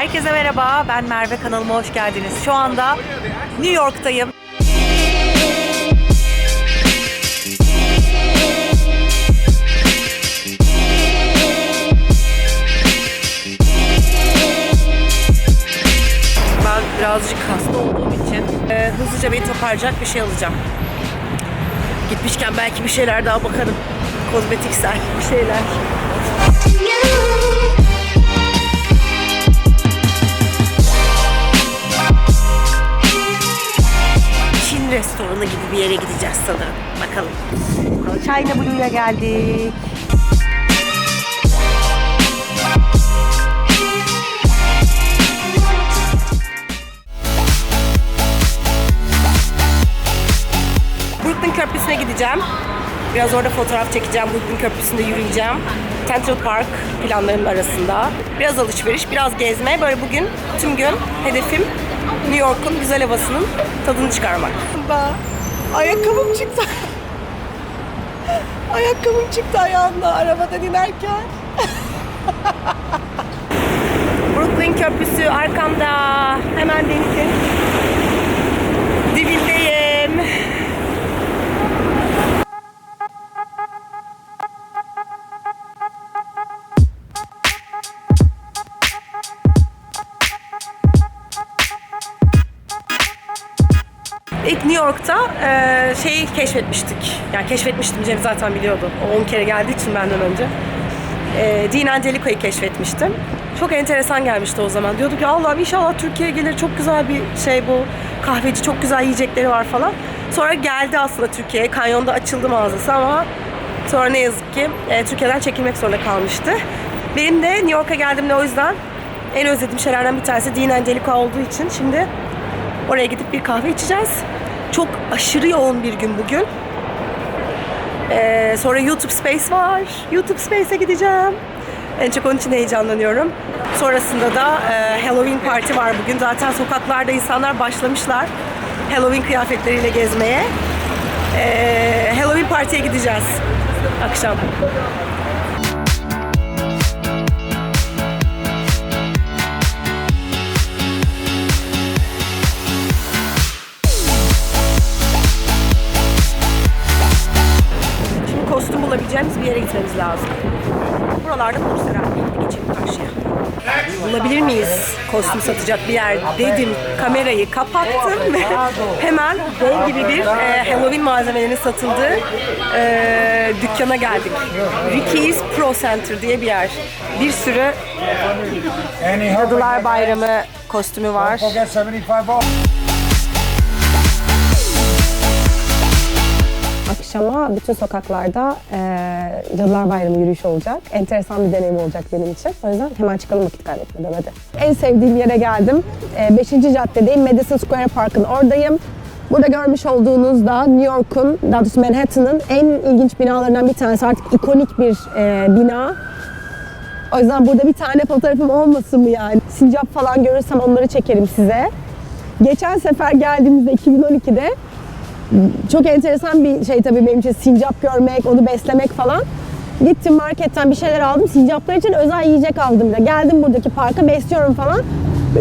Herkese merhaba, ben Merve kanalıma hoş geldiniz. Şu anda New York'tayım. Ben birazcık hasta olduğum için e, hızlıca beni toparlayacak bir şey alacağım. Gitmişken belki bir şeyler daha bakarım. Kozmetiksel bir şeyler. Yere gideceğiz sanırım. Bakalım. China Blue'ya geldik. Brooklyn Köprüsü'ne gideceğim. Biraz orada fotoğraf çekeceğim. Brooklyn Köprüsü'nde yürüyeceğim. Central Park planlarımın arasında. Biraz alışveriş, biraz gezme. Böyle bugün tüm gün hedefim New York'un güzel havasının tadını çıkarmak. Ayakkabım çıktı. Ayakkabım çıktı ayağımda arabadan inerken. Brooklyn Köprüsü arkamda. Hemen denizin e, şeyi keşfetmiştik. Yani keşfetmiştim Cem zaten biliyordu. O 10 kere geldiği için benden önce. E, Dean Angelico'yu keşfetmiştim. Çok enteresan gelmişti o zaman. Diyorduk ki Allah'ım inşallah Türkiye'ye gelir. Çok güzel bir şey bu. Kahveci çok güzel yiyecekleri var falan. Sonra geldi aslında Türkiye'ye. Kanyonda açıldı mağazası ama sonra ne yazık ki e, Türkiye'den çekilmek zorunda kalmıştı. Benim de New York'a geldiğimde o yüzden en özlediğim şeylerden bir tanesi Dean Angelico olduğu için şimdi Oraya gidip bir kahve içeceğiz. Çok aşırı yoğun bir gün bugün. Ee, sonra YouTube Space var. YouTube Space'e gideceğim. En çok onun için heyecanlanıyorum. Sonrasında da e, Halloween parti var bugün. Zaten sokaklarda insanlar başlamışlar Halloween kıyafetleriyle gezmeye. Ee, Halloween partiye gideceğiz akşam. Bulabileceğimiz bir yere gitmemiz lazım. Buralarda. Hadi geçelim karşıya. Bulabilir miyiz kostüm satacak bir yer dedim. Kamerayı kapattım ve hemen dev gibi bir e, Halloween malzemelerinin satıldığı e, dükkana geldik. Ricky's Pro Center diye bir yer. Bir sürü Cadılar Bayramı kostümü var. Akşama bütün sokaklarda eee Cadılar Bayramı yürüyüşü olacak. Enteresan bir deneyim olacak benim için. O yüzden hemen çıkalım vakit kaybetmeden hadi. En sevdiğim yere geldim. 5. caddedeyim. Madison Square Park'ın oradayım. Burada görmüş olduğunuz da New York'un, daha doğrusu Manhattan'ın en ilginç binalarından bir tanesi. Artık ikonik bir eee, bina. O yüzden burada bir tane fotoğrafım olmasın mı yani? Sincap falan görürsem onları çekerim size. Geçen sefer geldiğimizde 2012'de çok enteresan bir şey tabii benim için sincap görmek, onu beslemek falan. Gittim marketten bir şeyler aldım. Sincaplar için özel yiyecek aldım da. Geldim buradaki parka besliyorum falan.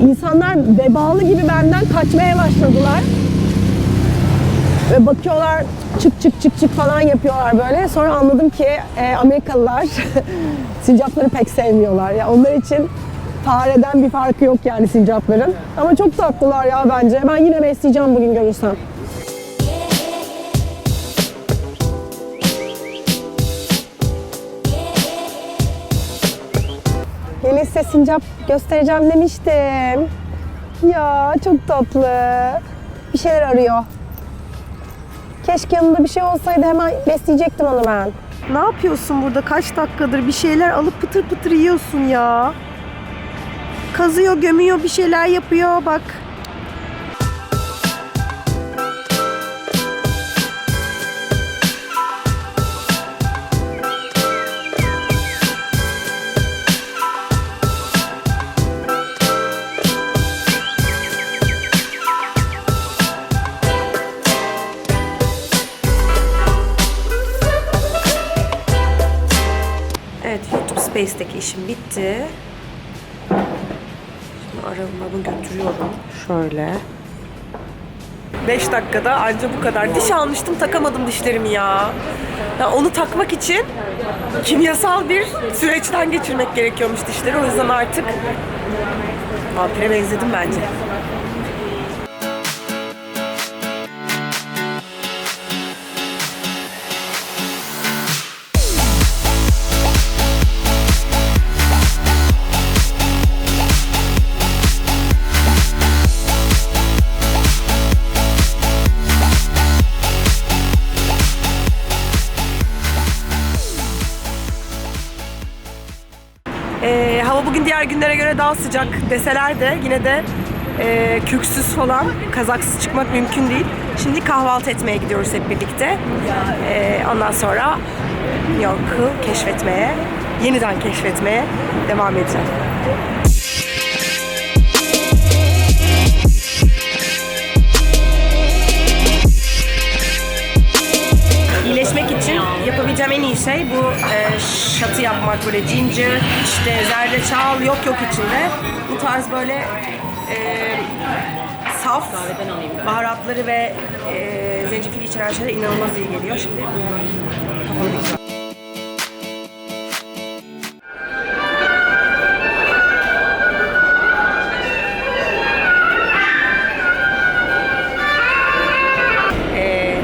İnsanlar vebalı gibi benden kaçmaya başladılar. Ve bakıyorlar çık çık çık çık falan yapıyorlar böyle. Sonra anladım ki e, Amerikalılar sincapları pek sevmiyorlar. Ya onlar için fareden bir farkı yok yani sincapların. Ama çok tatlılar ya bence. Ben yine besleyeceğim bugün görürsem. Size sincap göstereceğim demiştim. Ya çok tatlı. Bir şeyler arıyor. Keşke yanında bir şey olsaydı hemen besleyecektim onu ben. Ne yapıyorsun burada? Kaç dakikadır bir şeyler alıp pıtır pıtır yiyorsun ya. Kazıyor, gömüyor, bir şeyler yapıyor bak. Evet, YouTube Space'teki işim bitti. arabamı götürüyorum. Şöyle. 5 dakikada anca bu kadar. Diş almıştım takamadım dişlerimi ya. ya. Onu takmak için kimyasal bir süreçten geçirmek gerekiyormuş dişleri. O yüzden artık vampire benzedim bence. Günlere göre daha sıcak deseler de yine de e, kürksüz falan kazaksız çıkmak mümkün değil. Şimdi kahvaltı etmeye gidiyoruz hep birlikte. Ee, ondan sonra New York'u keşfetmeye, yeniden keşfetmeye devam edeceğim. Böyle ginger, işte zerdeçal yok yok içinde. Bu tarz böyle e, saf baharatları ve e, zencefil içeren şeyler inanılmaz iyi geliyor. Şimdi kafamı dikeceğim. e,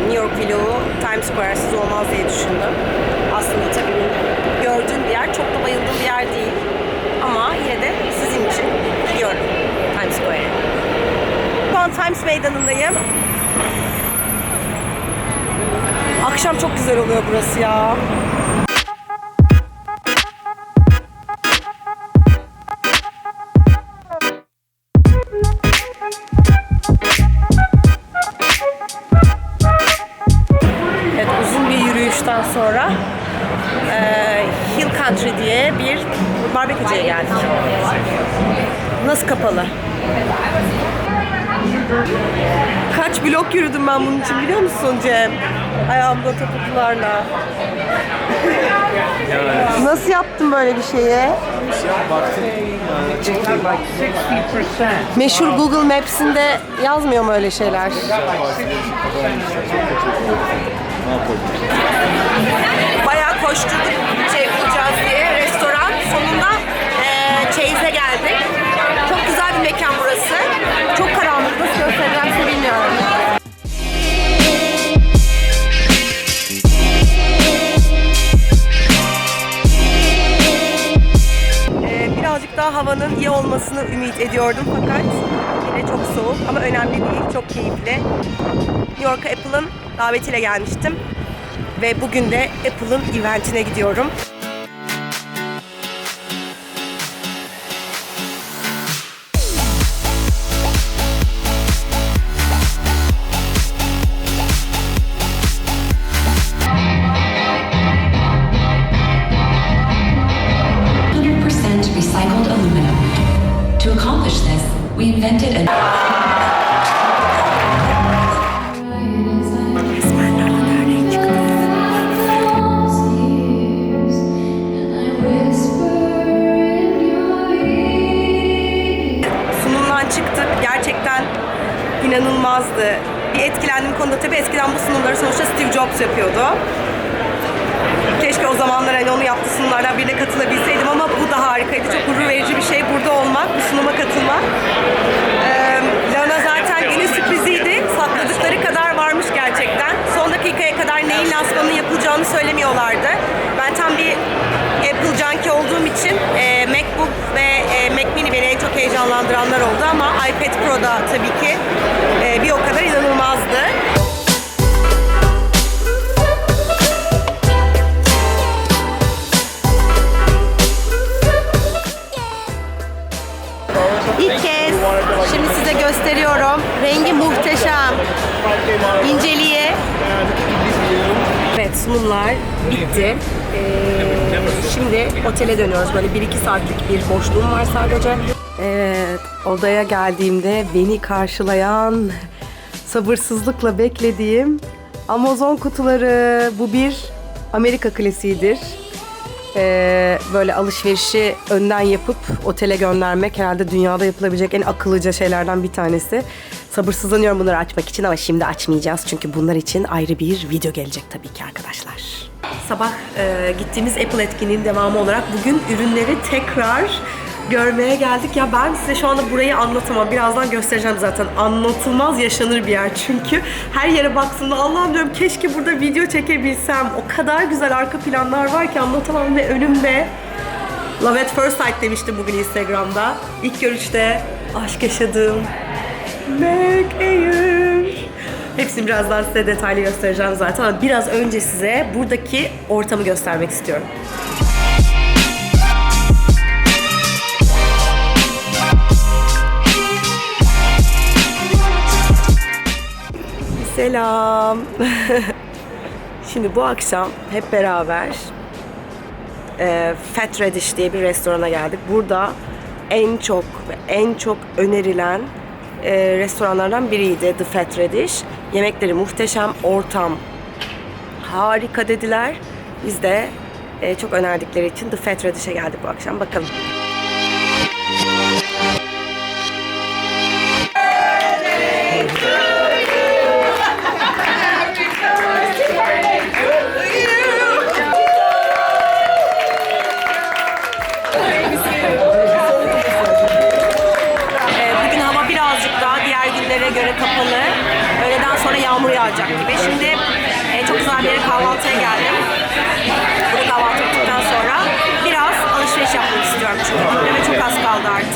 Times Square'siz olmaz diye düşündüm. Aslında tabii gördüğüm bir yer, çok da bayıldığım bir yer değil. Ama yine de sizin için gidiyorum Times Square'e. Şu an Times Meydanı'ndayım. Akşam çok güzel oluyor burası ya. Evet, uzun bir yürüyüşten sonra eee, Hill Country diye bir barbekücüye geldik. Nasıl kapalı? Kaç blok yürüdüm ben bunun için biliyor musun Cem? Ayağımda topuklularla. Nasıl yaptın böyle bir şeyi? Meşhur Google Maps'inde yazmıyor mu öyle şeyler? Bayağı koşturduk ümit ediyordum fakat yine çok soğuk ama önemli değil, çok keyifli. New York'a Apple'ın davetiyle gelmiştim ve bugün de Apple'ın eventine gidiyorum. Çıktık. Gerçekten inanılmazdı. Bir etkilendiğim konuda tabii eskiden bu sunumları sonuçta Steve Jobs yapıyordu. Keşke o zamanlar hani onu yaptığı sunumlardan birine katılabilseydim ama bu da harikaydı. Çok gurur verici bir şey burada olmak, bu sunuma katılmak. Ee, Lana zaten günün sürpriziydi. Sakladıkları kadar varmış gerçekten. Son dakikaya kadar neyin lansmanının yapılacağını söylemiyorlardı. Ben tam bir Apple junkie olduğum için e, MacBook ve e, Mac Mini beni en çok heyecanlandıranlar oldu ama iPad Pro'da tabii ki otele dönüyoruz. Böyle 1-2 saatlik bir boşluğum var sadece. Evet odaya geldiğimde beni karşılayan sabırsızlıkla beklediğim Amazon kutuları. Bu bir Amerika klasiğidir. Ee, böyle alışverişi önden yapıp otele göndermek herhalde dünyada yapılabilecek en akıllıca şeylerden bir tanesi. Sabırsızlanıyorum bunları açmak için ama şimdi açmayacağız. Çünkü bunlar için ayrı bir video gelecek tabii ki arkadaşlar. Sabah e, gittiğimiz Apple etkinliğinin devamı olarak bugün ürünleri tekrar görmeye geldik. Ya ben size şu anda burayı anlatamam. Birazdan göstereceğim zaten. Anlatılmaz yaşanır bir yer çünkü. Her yere baktığımda Allah'ım diyorum keşke burada video çekebilsem. O kadar güzel arka planlar var ki anlatamam ve önümde Love at First Sight demiştim bugün Instagram'da. İlk görüşte aşk yaşadığım Meg Ayer. Hepsini birazdan size detaylı göstereceğim zaten ama biraz önce size buradaki ortamı göstermek istiyorum. Selam. Şimdi bu akşam hep beraber e, Fat Radish diye bir restorana geldik. Burada en çok en çok önerilen e, restoranlardan biriydi The Fat Radish. Yemekleri muhteşem, ortam harika dediler. Biz de e, çok önerdikleri için The Fat Radish'e geldik bu akşam. Bakalım.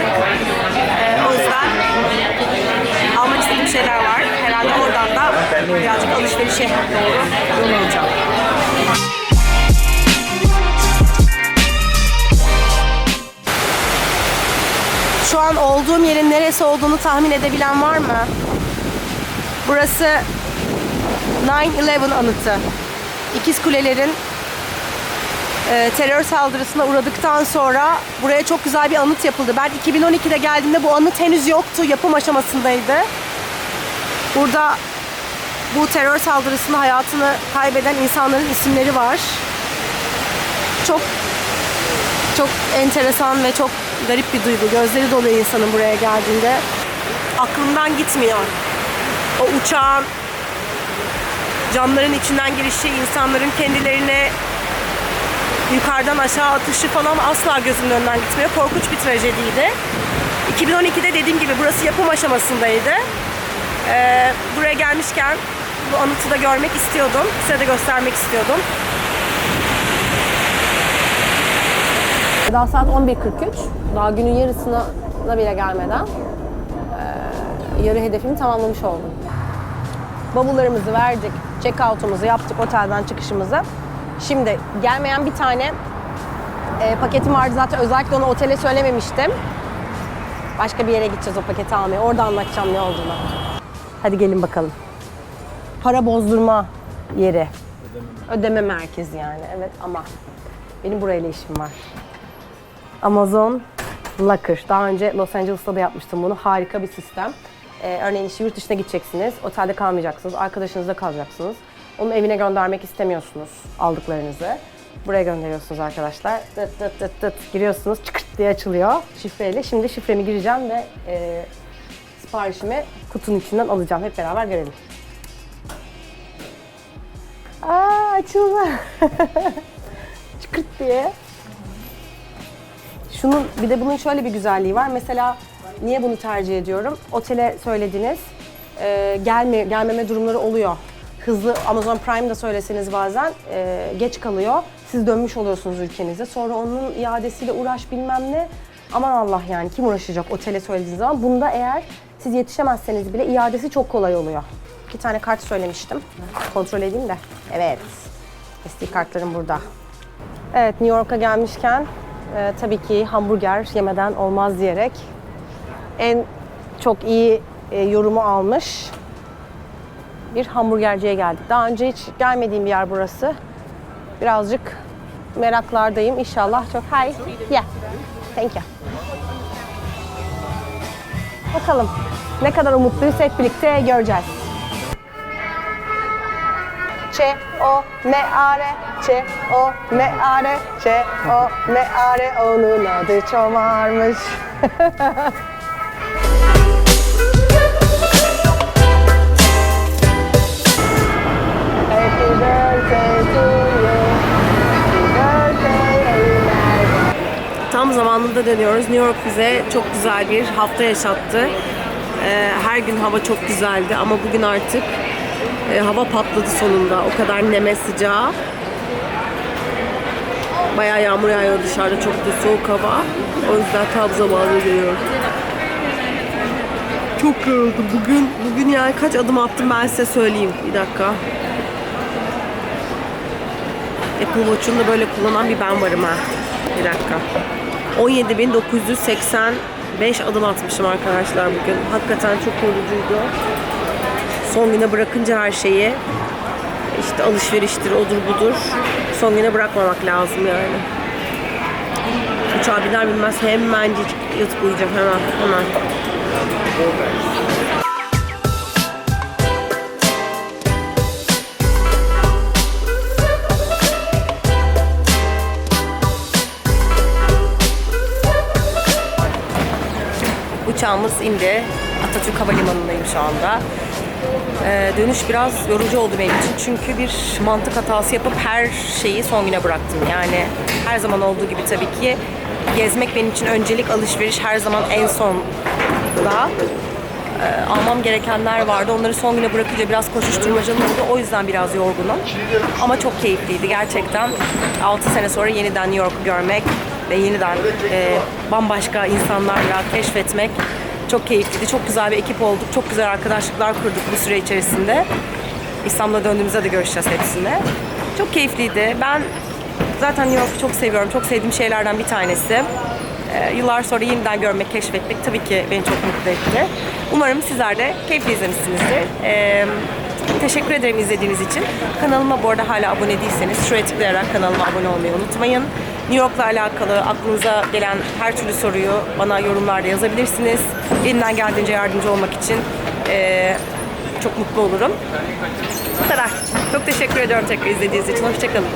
Artık. Ee, o yüzden almak istediğim şeyler var. Herhalde oradan da birazcık alışverişe doğru yol. Şu an olduğum yerin neresi olduğunu tahmin edebilen var mı? Burası 9-11 anıtı. İkiz Kulelerin e, terör saldırısına uğradıktan sonra buraya çok güzel bir anıt yapıldı. Ben 2012'de geldiğimde bu anıt henüz yoktu. Yapım aşamasındaydı. Burada bu terör saldırısında hayatını kaybeden insanların isimleri var. Çok çok enteresan ve çok garip bir duygu. Gözleri doluyor insanın buraya geldiğinde. Aklımdan gitmiyor. O uçağın camların içinden girişi, insanların kendilerine yukarıdan aşağı atışı falan asla gözümün önünden gitmiyor. Korkunç bir trajediydi. 2012'de dediğim gibi burası yapım aşamasındaydı. Ee, buraya gelmişken bu anıtı da görmek istiyordum. Size de göstermek istiyordum. Daha saat 11.43. Daha günün yarısına bile gelmeden eee, yarı hedefimi tamamlamış oldum. Bavullarımızı verdik, check-out'umuzu yaptık, otelden çıkışımızı. Şimdi gelmeyen bir tane eee, paketim vardı zaten özellikle onu otele söylememiştim. Başka bir yere gideceğiz o paketi almaya. Orada anlatacağım ne olduğunu. Hadi gelin bakalım. Para bozdurma yeri. Ödeme merkezi yani evet ama benim burayla işim var. Amazon Locker. Daha önce Los Angeles'ta da yapmıştım bunu. Harika bir sistem. Ee, örneğin işte yurt dışına gideceksiniz. Otelde kalmayacaksınız. Arkadaşınızda kalacaksınız. Onun evine göndermek istemiyorsunuz aldıklarınızı. Buraya gönderiyorsunuz arkadaşlar. Tıt tıt tıt tıt giriyorsunuz. Çıkırt diye açılıyor şifreyle. Şimdi şifremi gireceğim ve e, siparişimi kutunun içinden alacağım. Hep beraber görelim. Aa açıldı. Çıkırt diye. Şunun bir de bunun şöyle bir güzelliği var. Mesela niye bunu tercih ediyorum? Otele söylediniz. e, gelme gelmeme durumları oluyor. Hızlı Amazon Prime'da söyleseniz bazen e, geç kalıyor. Siz dönmüş oluyorsunuz ülkenize. Sonra onun iadesiyle uğraş bilmem ne. Aman Allah yani kim uğraşacak otele söylediğiniz zaman. Bunda eğer siz yetişemezseniz bile iadesi çok kolay oluyor. İki tane kart söylemiştim. Kontrol edeyim de. Evet. SD kartlarım burada. Evet New York'a gelmişken e, tabii ki hamburger yemeden olmaz diyerek en çok iyi e, yorumu almış bir hamburgerciye geldik. Daha önce hiç gelmediğim bir yer burası. Birazcık meraklardayım. İnşallah çok hi. Yeah. Thank you. Bakalım ne kadar umutluyuz hep birlikte göreceğiz. C'è o ne are Ç o ne are Ç o ne are onun adı çomarmış. Tam zamanında dönüyoruz. New York bize çok güzel bir hafta yaşattı. Ee, her gün hava çok güzeldi ama bugün artık e, hava patladı sonunda. O kadar neme sıcağı. Bayağı yağmur yağıyor dışarıda. Çok da soğuk hava. O yüzden tam zamanında geliyorum. Çok yoruldum. Bugün, bugün yani kaç adım attım ben size söyleyeyim. Bir dakika. Apple Watch'unu da böyle kullanan bir ben varım ha. Bir dakika. 17.985 adım atmışım arkadaşlar bugün. Hakikaten çok yorucuydu. Son güne bırakınca her şeyi işte alışveriştir, odur budur. Son güne bırakmamak lazım yani. Uçağa biner binmez hemencik yatıp uyuyacağım hemen hemen. Uçağımız indi. Atatürk Havalimanı'ndayım şu anda. Ee, dönüş biraz yorucu oldu benim için. Çünkü bir mantık hatası yapıp her şeyi son güne bıraktım. Yani her zaman olduğu gibi tabii ki gezmek benim için öncelik, alışveriş her zaman en son da e, almam gerekenler vardı. Onları son güne bırakınca biraz koşuşturmacalı oldu. O yüzden biraz yorgunum. Ama çok keyifliydi gerçekten. 6 sene sonra yeniden New York'u görmek ve yeniden e, bambaşka insanlarla keşfetmek çok keyifliydi. Çok güzel bir ekip olduk. Çok güzel arkadaşlıklar kurduk bu süre içerisinde. İstanbul'a döndüğümüzde de görüşeceğiz hepsini. Çok keyifliydi. Ben zaten New York'u çok seviyorum. Çok sevdiğim şeylerden bir tanesi. Ee, yıllar sonra yeniden görmek, keşfetmek tabii ki beni çok mutlu etti. Umarım sizler de keyifli izlemişsinizdir. Ee, teşekkür ederim izlediğiniz için. Kanalıma bu arada hala abone değilseniz şuraya tıklayarak kanalıma abone olmayı unutmayın. New York'la alakalı aklınıza gelen her türlü soruyu bana yorumlarda yazabilirsiniz. Elimden geldiğince yardımcı olmak için ee, çok mutlu olurum. Bu kadar. Çok teşekkür ediyorum tekrar izlediğiniz için. Hoşçakalın.